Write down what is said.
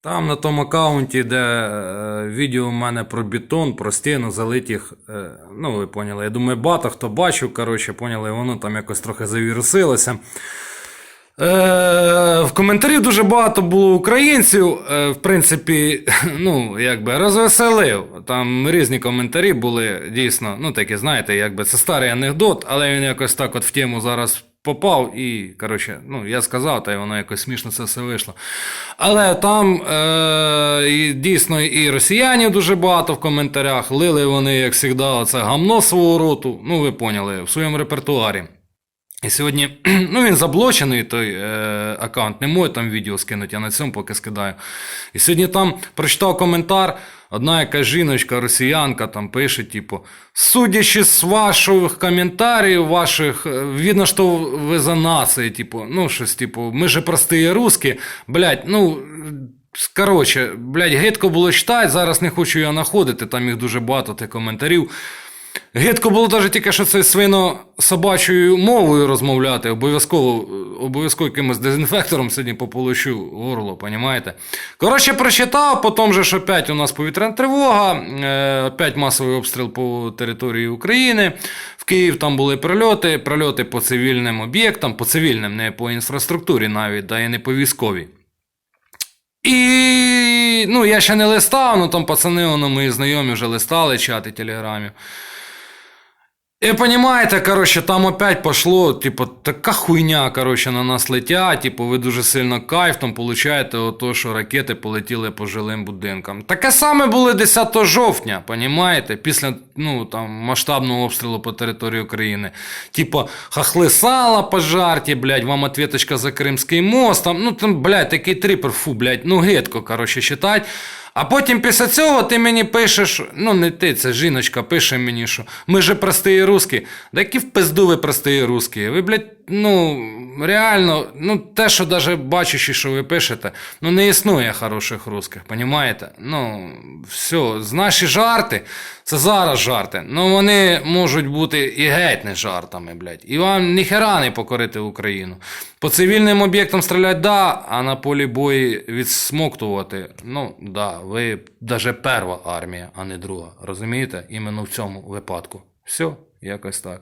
Там на тому аккаунті, де е, відео у мене про бетон, про стіну залитих, е, ну ви поняли, я думаю, багато хто бачив, коротше, поняли, воно там якось трохи завірусилося. Е, в коментарі дуже багато було українців. Е, в принципі, ну, якби розвеселив. Там різні коментарі були дійсно, ну такі, знаєте, якби це старий анекдот, але він якось так от в тему зараз попав і, коротше, ну, я сказав, та й воно якось смішно це все вийшло. Але там е, і, дійсно і росіянів дуже багато в коментарях. Лили вони, як завжди, оце гамно свого роту. Ну, ви поняли, в своєму репертуарі. І сьогодні, ну він заблочений, той е, аккаунт, не можу там відео скинути, я на цьому поки скидаю. І сьогодні там прочитав коментар, одна якась жіночка, росіянка, там пише, типу, судячи з ваших коментарів, ваших, е, видно, що ви за нації, типу, ну щось, типу, ми же прості русські, блядь, ну. Коротше, блядь, гидко було читати, зараз не хочу його знаходити, там їх дуже багато тих коментарів. Гидко було навіть тільки, що це свино собачою мовою розмовляти, обов'язково, обов'язково якимось дезінфектором сьогодні пополощу горло, понімаєте? Коротше, прочитав, потім же ж опять у нас повітряна тривога, е, опять масовий обстріл по території України. В Київ там були прильоти, прильоти по цивільним об'єктам, по цивільним, не по інфраструктурі навіть, да і не по військовій. І ну, я ще не листав, ну там пацани, воно, мої знайомі вже листали чати телеграмів. І понимаете, короче, там опять пошло, типу, така хуйня, короче, на нас летять, типу, ви дуже сильно кайф там получаєте ото, що ракети полетіли по жилим будинкам. Таке саме було 10 жовтня, понимаєте, після ну, там, масштабного обстрілу по території України. Типу, хахли сала пожарті, блядь, вам ответочка за Кримський мост, там, ну там, блядь, такий трипер, фу, блядь, ну гидко, короче, считать. А потім після цього ти мені пишеш, ну не ти, це жіночка пише мені, що ми же прості русські. Да які в пизду ви прості русські? Ви, блядь, ну реально, ну те, що даже бачучи, що ви пишете, ну не існує хороших русських, понімаєте? Ну, все, наші жарти, це зараз жарти. Ну вони можуть бути і геть не жартами, блядь. І вам ніхера не покорити Україну. По цивільним об'єктам стріляти, да, а на полі бою відсмоктувати, ну да, ви даже перша армія, а не друга. Розумієте? Іменно в цьому випадку. Все, якось так.